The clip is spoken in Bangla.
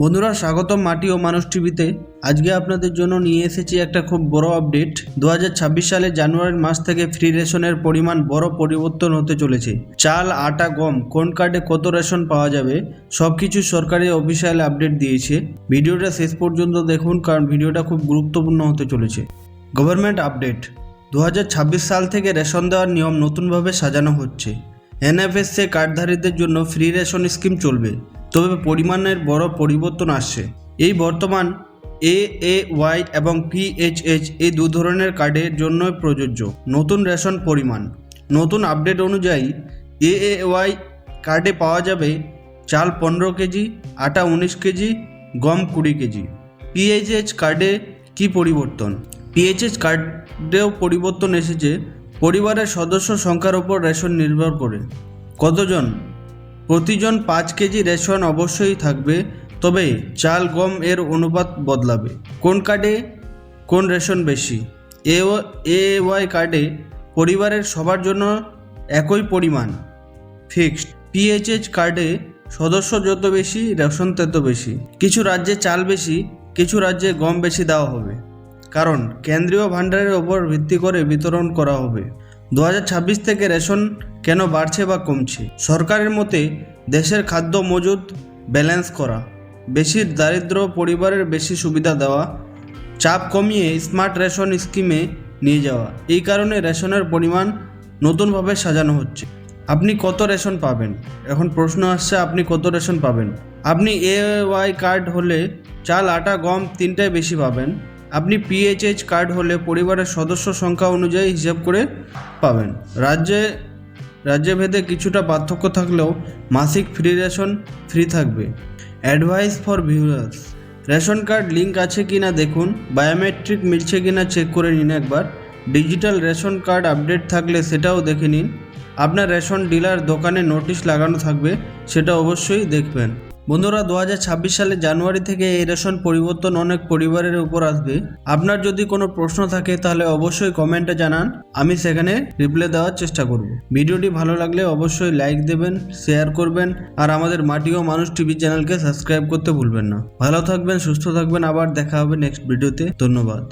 বন্ধুরা, স্বাগতম মাটি ও মানুষ টিভিতে। আজকে আপনাদের জন্য নিয়ে এসেছি একটা খুব বড় আপডেট। দু হাজার ছাব্বিশ সালে জানুয়ারি মাস থেকে ফ্রি রেশনের পরিমাণ বড় পরিবর্তন হতে চলেছে। চাল, আটা, গম, কোন কার্ডে কত রেশন পাওয়া যাবে সব কিছু সরকারি অফিসিয়াল আপডেট দিয়েছে। ভিডিওটা শেষ পর্যন্ত দেখুন, কারণ ভিডিওটা খুব গুরুত্বপূর্ণ হতে চলেছে। গভর্নমেন্ট আপডেট, দু হাজার ছাব্বিশ সাল থেকে রেশন দেওয়ার নিয়ম নতুনভাবে সাজানো হচ্ছে। এনএফএসএ কার্ডধারীদের জন্য ফ্রি রেশন স্কিম চলবে। তবে পরিমাণের বড় পরিবর্তন আসছে। এই বর্তমান এ এ ওয়াই এবং পিএইচএইচ এই দু ধরনের কার্ডের জন্য প্রযোজ্য। নতুন রেশন পরিমাণ। নতুন আপডেট অনুযায়ী এ এ ওয়াই কার্ডে পাওয়া যাবে চাল পনেরো কেজি, আটা উনিশ কেজি, গম কুড়ি কেজি। পিএইচএইচ কার্ডে কি পরিবর্তন? পিএইচএইচ কার্ডেও পরিবর্তন এসেছে। পরিবারের সদস্য সংখ্যার উপর রেশন নির্ভর করে। কতজন? প্রতিজন পাঁচ কেজি রেশন অবশ্যই থাকবে, তবে চাল গম এর অনুপাত বদলাবে। কোন কার্ডে কোন রেশন বেশি? এ এ ওয়াই কার্ডে পরিবারের সবার জন্য একই পরিমাণ। ফিক্সড। পিএইচএইচ কার্ডে সদস্য যত বেশি, রেশন তত বেশি। কিছু রাজ্যে চাল বেশি, কিছু রাজ্যে গম বেশি দেওয়া হবে। কারণ, কেন্দ্রীয় ভাণ্ডারের ওপর ভিত্তি করে বিতরণ করা হবে। দু হাজার ছাব্বিশ থেকে রেশন কেন বাড়ছে বা কমছে? সরকারের মতে দেশের খাদ্য মজুদ ব্যালেন্স করা, বেশি দারিদ্র পরিবারের বেশি সুবিধা দেওয়া, চাপ কমিয়ে স্মার্ট রেশন স্কিমে নিয়ে যাওয়া, এই কারণে রেশনের পরিমাণ নতুনভাবে সাজানো হচ্ছে। আপনি কত রেশন পাবেন? এখন প্রশ্ন আসছে, আপনি কত রেশন পাবেন? আপনি এ ওয়াই কার্ড হলে চাল, আটা, গম তিনটায় বেশি পাবেন। আপনি পিএইচএইচ কার্ড হলে পরিবারের সদস্য সংখ্যা অনুযায়ী হিসাব করে পাবেন। রাজ্যে রাজ্যে ভেদে কিছুটা পার্থক্য থাকলেও মাসিক ফ্রি রেশন ফ্রি থাকবে। Advice for viewers ration card link আছে কি না দেখুন বায়োমেট্রিক মিলছে কি না চেক করে নিন একবার। ডিজিটাল রেশন কার্ড আপডেট থাকলে সেটাও দেখে নিন। আপনার রেশন ডিলার দোকানে নোটিশ লাগানো থাকবে, সেটা অবশ্যই দেখবেন। বন্ধুরা, দু সালে জানুয়ারি থেকে এই রেশন পরিবর্তন অনেক পরিবারের উপর আসবে। আপনার যদি কোনো প্রশ্ন থাকে, তাহলে অবশ্যই কমেন্টে জানান। আমি সেখানে রিপ্লাই দেওয়ার চেষ্টা করব। ভিডিওটি ভালো লাগলে অবশ্যই লাইক দেবেন শেয়ার করবেন, আর আমাদের মাটি ও মানুষ টিভি চ্যানেলকে সাবস্ক্রাইব করতে ভুলবেন না। ভালো থাকবেন, সুস্থ থাকবেন। আবার দেখা হবে নেক্সট ভিডিওতে ধন্যবাদ।